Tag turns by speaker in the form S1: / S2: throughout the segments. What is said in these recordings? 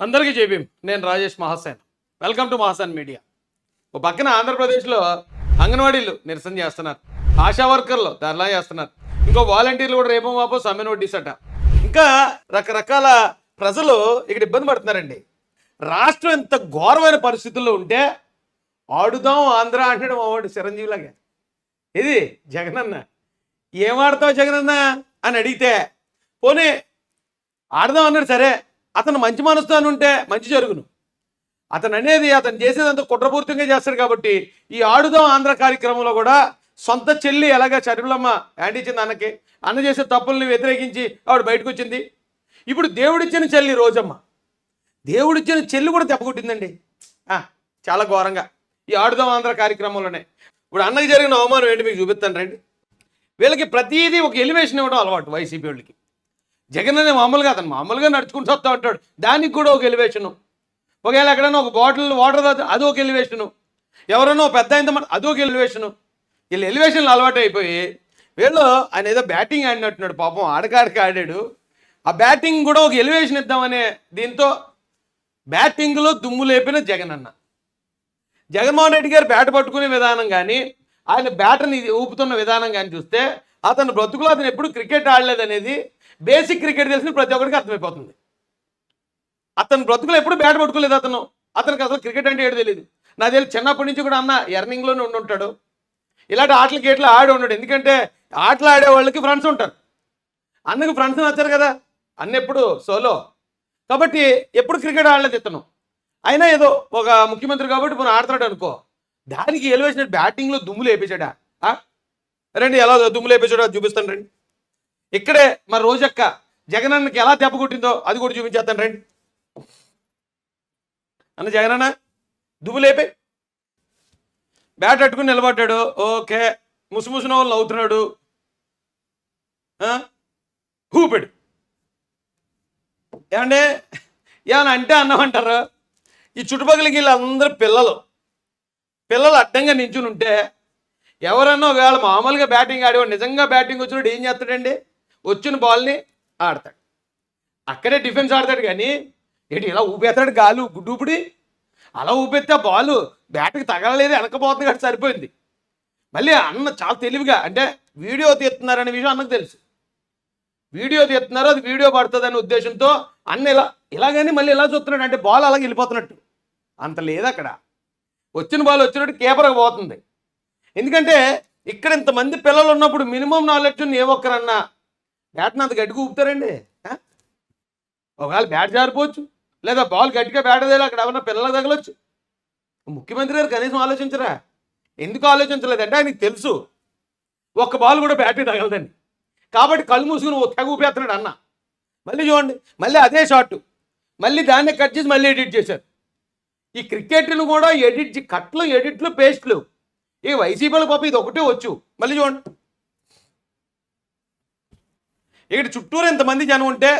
S1: అందరికీ చెప్పి నేను Rajesh Mahasen. Welcome to Mahasen media ఓ పక్కన ఆంధ్రప్రదేశ్లో అంగన్వాడీలు నిరసన చేస్తున్నారు. ఆశా వర్కర్లు ధర్నా చేస్తున్నారు. ఇంకో వాలంటీర్లు కూడా రేపో మాపో సమ్మె నోటీస్ ఇంకా రకరకాల ప్రజలు ఇక్కడ ఇబ్బంది పడుతున్నారండి. రాష్ట్రం ఎంత ఘోరమైన పరిస్థితుల్లో ఉంటే ఆడుదాం ఆంధ్ర అంటాడు మావాడు చిరంజీవిలాగా. ఇది జగనన్న. ఏం ఆడతావు జగనన్న అని అడిగితే పోనీ ఆడదాం అన్నాడు సరే. అతను మంచి మనసుతో ఉంటే మంచి జరుగును. అతను అనేది అతను చేసేదంతా కుట్రపూర్తిగా చేస్తాడు కాబట్టి ఈ ఆడుదాం ఆంధ్ర కార్యక్రమంలో కూడా సొంత చెల్లి ఎలాగ చరిమలమ్మ యాంటీ ఇచ్చింది అన్నకి అన్న చేసే తప్పుల్ని వ్యతిరేకించి ఆవిడ బయటకు వచ్చింది ఇప్పుడు దేవుడిచ్చిన చెల్లి రోజమ్మ. దేవుడిచ్చిన చెల్లి కూడా దెబ్బకొట్టిందండి చాలా ఘోరంగా. ఈ ఆడుదాం ఆంధ్ర కార్యక్రమంలోనే. ఇప్పుడు అన్నకి జరిగిన అవమానం ఏంటి మీకు చూపిస్తాను రండి. వీళ్ళకి ప్రతిదీ ఒక ఎలివేషన్ ఇవ్వడం అలవాటు వైసీపీ వాళ్ళకి. జగన్ అనే మామూలుగా అతను మామూలుగా నడుచుకుంటూ వస్తూ ఉంటాడు. దానికి కూడా ఒక ఎలివేషను ఒకవేళ ఎక్కడైనా ఒక బాటిల్ వాటర్ తాగితే అది ఒక ఎలివేషను ఎవరైనా ఒక పెద్ద అయిన అది ఒక ఎలివేషను వీళ్ళు ఎలివేషన్లు అలవాటు అయిపోయి వీళ్ళు ఆయన ఏదో బ్యాటింగ్ ఆడినట్టున్నాడు పాపం ఆడకాడికి ఆడాడు. ఆ బ్యాటింగ్ కూడా ఒక ఎలివేషన్ ఇద్దామనే దీంతో బ్యాటింగ్లో దుమ్ము లేపిన జగన్ అన్న. జగన్మోహన్ రెడ్డి గారు బ్యాట్ పట్టుకునే విధానం కానీ ఆయన బ్యాటర్ని ఊపుతున్న విధానం కానీ చూస్తే అతను బ్రతుకులో అతను ఎప్పుడు క్రికెట్ ఆడలేదనేది బేసిక్ క్రికెట్ తెలిసిన ప్రతి ఒక్కరికి అర్థమైపోతుంది. అతను బ్రతుకులు ఎప్పుడు బ్యాట్ పట్టుకోలేదు అతను. అతనికి అసలు క్రికెట్ అంటే ఏడు తెలియదు నాకు తెలియదు చిన్నప్పటి నుంచి కూడా అన్న ఎర్నింగ్లోనే ఉండి ఉంటాడు. ఇలాంటి ఆటలు గేట్లు ఆడి ఉన్నాడు ఎందుకంటే ఆటలు ఆడే వాళ్ళకి ఫ్రెండ్స్ ఉంటారు. అందుకు ఫ్రెండ్స్ నచ్చారు కదా. అన్న ఎప్పుడు సోలో. కాబట్టి ఎప్పుడు క్రికెట్ ఆడలేదు ఇతను. అయినా ఏదో ఒక ముఖ్యమంత్రి కాబట్టి మనం ఆడుతున్నాడు అనుకో. దానికి ఎలివేషన్ బ్యాటింగ్లో దుమ్ములు వేపించాడా రండి ఎలా దుమ్ములు వేపించాడో చూపిస్తాను రండి. ఇక్కడే మరి రోజక్క జగనన్నకి ఎలా దెబ్బ కొట్టిందో అది కూడా చూపించేస్తాను రండి. అన్న జగనన్న దుమ్ములేపే బ్యాట్ అట్టుకుని నిలబడ్డాడు. ఓకే. ముసుముసిన వాళ్ళు అవుతున్నాడు. హూపెడు ఊపాడు. ఏమంటే ఏమన్నా అంటే అన్నామంటారు? ఈ చుట్టుపక్కలకి వీళ్ళందరూ పిల్లలు. పిల్లలు అడ్డంగా నించుని ఉంటే ఎవరన్నా ఒకవేళ మామూలుగా బ్యాటింగ్ ఆడేవాడు నిజంగా బ్యాటింగ్ వచ్చినప్పుడు ఏం చేస్తాడండి? వచ్చిన బాల్ని ఆడతాడు. అక్కడే డిఫెన్స్ ఆడతాడు కానీ ఏంటి ఇలా ఊపేస్తాడు గాలు గుడ్డూపుడి అలా ఊపెత్తే బాల్ బ్యాట్కి తగలలేదు వెనకపోతుంది కాబట్టి సరిపోయింది. మళ్ళీ అన్న చాలా తెలివిగా అంటే వీడియో తీస్తున్నారనే విషయం అన్నకు తెలుసు. వీడియో తీస్తున్నారు అది వీడియో పడుతుంది అనే ఉద్దేశంతో అన్న ఇలా ఇలాగని మళ్ళీ ఇలా చూస్తున్నాడు అంటే బాల్ అలాగే వెళ్ళిపోతున్నట్టు. అంత లేదు అక్కడ. వచ్చిన బాల్ వచ్చినట్టు కేపర్కి పోతుంది. ఎందుకంటే ఇక్కడ ఇంతమంది పిల్లలు ఉన్నప్పుడు మినిమం నాలెడ్జ్ ఏ ఒక్కరన్నా బ్యాట్ని అంత గట్టిగా ఊపుతారండి? ఒకవేళ బ్యాట్ జారిపోవచ్చు లేదా బాల్ గట్టిగా బ్యాట్ అదేలా అక్కడ ఏమన్నా పిల్లలకు తగలొచ్చు. ముఖ్యమంత్రి గారు కనీసం ఆలోచించరా? ఎందుకు ఆలోచించలేదంటే ఆయనకి తెలుసు ఒక్క బాల్ కూడా బ్యాట్కి తగలదండి. కాబట్టి కళ్ళు మూసుకుని ఓ తెగ ఊపేస్తున్నాడు అన్న. మళ్ళీ చూడండి మళ్ళీ అదే షాట్. మళ్ళీ దాన్నే కట్ చేసి మళ్ళీ ఎడిట్ చేశారు. ఈ క్రికెట్ను కూడా ఎడిట్ కట్లు ఎడిట్లు పేస్ట్లు. ఈ వైసీపీలో పాప ఇది ఒకటే వచ్చు. మళ్ళీ చూడండి. ఇక్కడ చుట్టూరు ఎంతమంది జనం ఉంటే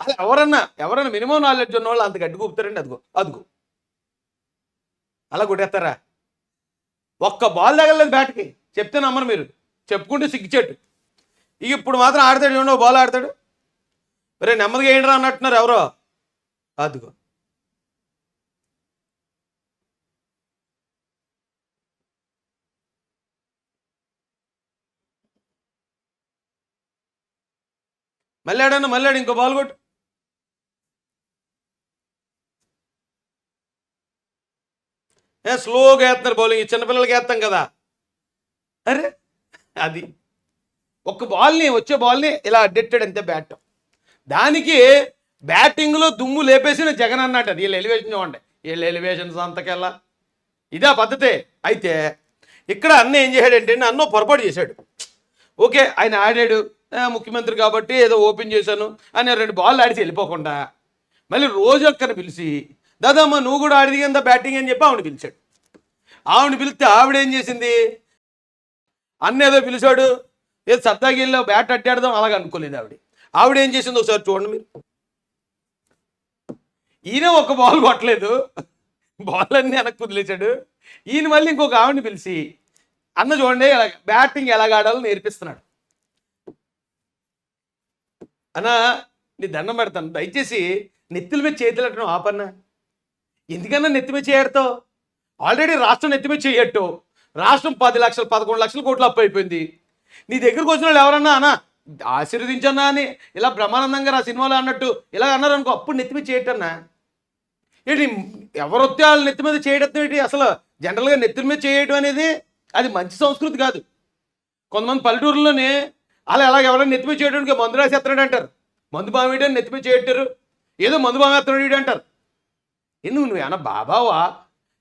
S1: అది ఎవరన్నా ఎవరన్నా మినిమం నాలెడ్జ్ ఉన్న వాళ్ళు అంత గడ్డి కూపుతారండి అదిగో అదిగో. అలా కొట్టేస్తారా? ఒక్క బాల్ తగలలేదు బ్యాట్కి. చెప్తే నమ్మరు మీరు. చెప్పుకుంటే సిగ్గుచెట్టు ఇక ఇప్పుడు మాత్రం ఆడతాడు చూడండి బాల్ ఆడతాడు. రే నెమ్మదిగా ఏంట్రా అన్నట్టున్నారు ఎవరో? అదిగో. మళ్ళాడన్న మళ్ళాడు ఇంకో బాల్ కొట్టు. ఏ స్లోగా వేస్తున్నారు బౌలింగ్ చిన్నపిల్లలకి వేస్తాం కదా. అరే అది. ఒక బాల్ని వచ్చే బాల్ని ఇలా అడ్డెట్టాడు అంతే బ్యాట్ దానికి బ్యాటింగ్లో దుమ్ము లేపేసిన జగన్ అన్నట్టు అది వీళ్ళు ఎలివేషన్ చూడండి. వీళ్ళు ఎలివేషన్స్ అంతకెళ్ళా ఇదే పద్ధతే. అయితే ఇక్కడ అన్న ఏం చేశాడంటే అన్నో పొరపాటు చేశాడు. ఓకే ఆయన ఆడాడు. ముఖ్యమంత్రి కాబట్టి ఏదో ఓపెన్ చేశాను అని రెండు బాల్ ఆడిచి వెళ్ళిపోకుండా మళ్ళీ రోజు ఒక్కరిని పిలిచి దాదామ్మ నువ్వు కూడా ఆడిది కింద బ్యాటింగ్ అని చెప్పి ఆవిడ పిలిచాడు. ఆవిడ పిలిస్తే ఆవిడ ఏం చేసింది? అన్న ఏదో పిలిచాడు. ఏదో సత్తాగిల్లో బ్యాట్ అట్టాడదాం అలాగ అనుకోలేదు ఆవిడ. ఆవిడ ఏం చేసింది ఒకసారి చూడండి మీరు. ఈయన ఒక బాల్ కొట్టలేదు. బాల్ అన్ని వెనక్కి వదిలేశాడు. ఈయన మళ్ళీ ఇంకొక ఆవిడని పిలిచి అన్న చూడండి బ్యాటింగ్ ఎలాగ ఆడాలో నేర్పిస్తున్నాడు. అన్నా నీ దండం పెడతాను. దయచేసి నెత్తుల మీద చేతులు ఆపన్న ఆపన్నా. ఎందుకన్నా నెత్తి మీద చేయడతావు? ఆల్రెడీ రాష్ట్రం నెత్తి మీద చేయట్టు. రాష్ట్రం పది లక్షలు పదకొండు లక్షల కోట్లు అప్పు అయిపోయింది. నీ దగ్గరకు వచ్చిన వాళ్ళు ఎవరన్నా అన్నా ఆశీర్వదించన్నా అని ఇలా బ్రహ్మానందంగా ఆ సినిమాలో అన్నట్టు ఇలా అన్నారు అనుకో అప్పుడు నెత్తి మీద చేయటన్నా? ఏంటి ఎవరు వస్తే వాళ్ళు నెత్తి మీద చేయడం ఏంటి? అసలు జనరల్గా నెత్తి మీద చేయడం అనేది అది మంచి సంస్కృతి కాదు. కొంతమంది పల్లెటూరులోనే అలా ఎలా ఎవరైనా నెత్తి చేయడానికి మందు రాసేస్తున్నాడు అంటారు. మందు బామేయడం నెత్తి మీద చేయట్టారు. ఏదో మందు బామ ఎత్తనాడు అంటారు. ఎందుకు నువ్వు ఏమన్నా బాబావా?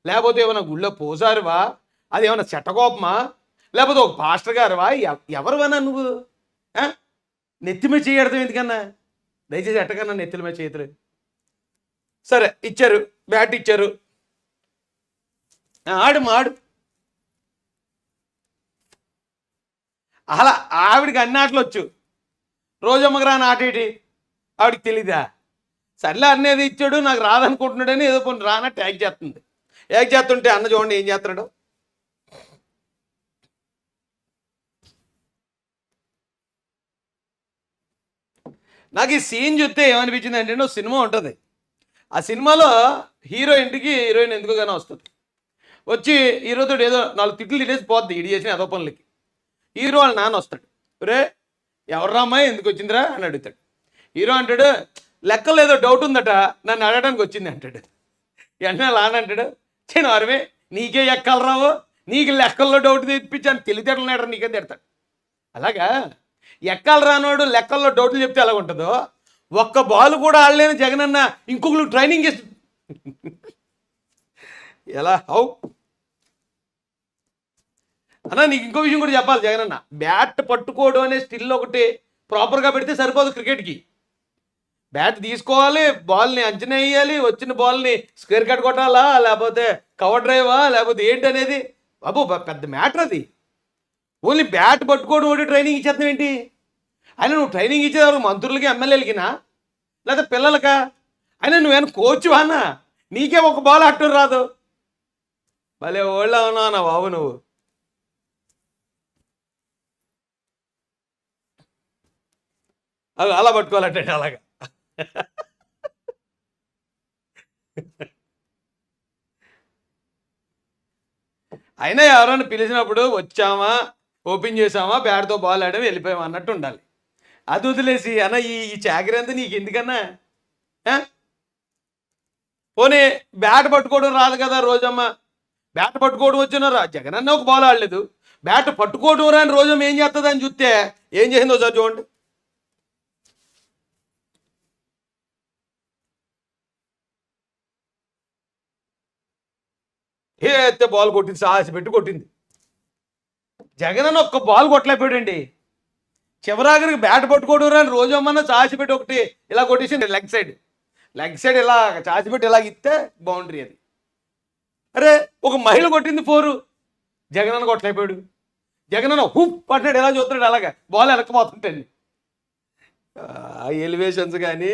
S1: లేకపోతే ఏమైనా గుళ్ళో పోసారువా అది ఏమైనా చెట్టకోపమా లేకపోతే ఒక పాస్టర్ గారువా? ఎవ- నువ్వు? నెత్తిమే నెత్తి మీద చేయడతాం ఎందుకన్నా? దయచేసి ఎట్టకన్నా నెత్తిల మీద చేతులు సరే ఇచ్చారు. బ్యాట్ ఇచ్చారు. ఆడు మాడు అలా ఆవిడికి అన్ని ఆటలు వచ్చు. రోజమ్మకి రాని ఆట ఏంటి? ఆవిడకి తెలీదా? సర్లే అన్నేది ఇచ్చాడు నాకు రాదనుకుంటున్నాడని ఏదో కొన్ని రానట్టు యాక్ చేస్తుంది. యాక్ చేస్తుంటే అన్న చూడండి ఏం చేస్తున్నాడు. నాకు ఈ సీన్ చూస్తే ఏమనిపించింది అంటే ఒక సినిమా ఉంటుంది. ఆ సినిమాలో హీరో ఇంటికి హీరోయిన్ ఎందుకోగానే వస్తుంది. వచ్చి హీరోతో ఏదో నాలుగు తిట్లు తినేసి పోద్ది ఇడి చేసిన అదో పనులకి. హీరో వాళ్ళ నాన్న వస్తాడు. రే ఎవర్రామ్మా అమ్మాయి? ఎందుకు వచ్చిందిరా? అని అడుగుతాడు. హీరో అంటాడు లెక్కలు ఏదో డౌట్ ఉందట నన్ను అడగడానికి వచ్చింది అంటాడు. వెంటనే లాన్ అంటాడు చిన్న అరవే నీకే ఎక్కలు రావు నీకు లెక్కల్లో డౌట్ తెప్పించాను తెలివితేటలు నేడరా నీకే తిడతాడు. అలాగా? ఎక్కలు రానోడు లెక్కల్లో డౌట్లు చెప్తే ఎలా ఉంటుందో ఒక్క బాల్ కూడా ఆడలేని జగనన్న ఇంకొకరు ట్రైనింగ్ చేస్తు ఎలా? హౌ అన్న నీకు ఇంకో విషయం కూడా చెప్పాలి జగన్ అన్న. బ్యాట్ పట్టుకోవడం అనే స్టిల్ ఒకటి ప్రాపర్గా పెడితే సరిపోదు క్రికెట్కి. బ్యాట్ తీసుకోవాలి బాల్ని అంచనా వేయాలి వచ్చిన బాల్ని స్క్వేర్ కట్ కొట్టాలా లేకపోతే కవర్ డ్రైవా లేకపోతే ఏంటి అనేది? బాబు పెద్ద మ్యాటర్ అది. ఓన్లీ బ్యాట్ పట్టుకోవడం ఒకటి ట్రైనింగ్ ఇచ్చేస్తాం ఏంటి? అయినా నువ్వు ట్రైనింగ్ ఇచ్చేవారు మంత్రులకి ఎమ్మెల్యేలకినా? లేదా పిల్లలకా? అయినా నువ్వేమైనా కోచ్ అన్నా నీకే ఒక బాల్ అట్టు రాదు? భలే ఓళ్ళ ఉన్నావు నా బాబు నువ్వు. అవి అలా పట్టుకోవాలంటే అలాగా. అయినా ఎవరైనా పిలిచినప్పుడు వచ్చామా ఓపెన్ చేసామా బ్యాట్తో బాల్ ఆడాము వెళ్ళిపోయామా అన్నట్టు ఉండాలి. అది వదిలేసి అన్న ఈ ఈ చాకరీ అంతా నీకు ఎందుకన్నా? పోనీ బ్యాట్ పట్టుకోవడం రాదు కదా రోజమ్మ. బ్యాట్ పట్టుకోవడం వచ్చినారా జగన్ అన్న ఒక బాల్ ఆడలేదు. బ్యాట్ పట్టుకోవడం రాని రోజమ్మ ఏం చేస్తుంది అని చూస్తే ఏం చేసిందో సార్ చూడండి. ఏ ఎత్తే బాల్ కొట్టింది సాహస పెట్టి కొట్టింది. జగన్ అన్న ఒక్క బాల్ కొట్టలేకపోయాడండి. చివరాగరికి బ్యాట్ పట్టుకోవడం రాని రోజమ్మన్న చాచి పెట్టి ఒకటి ఇలా కొట్టేసింది లెగ్ సైడ్ లెగ్ సైడ్ ఇలా చాచి పెట్టి ఇలా ఇస్తే బౌండరీ అది. అరే ఒక మహిళ కొట్టింది ఫోరు జగన్ జగనన్న కొట్టలేకపోయాడు. అన్న హుప్ పట్టినాడు ఎలా చూస్తున్నాడు అలాగా? బాల్ వెనకపోతుంటండి ఆ ఎలివేషన్స్ కానీ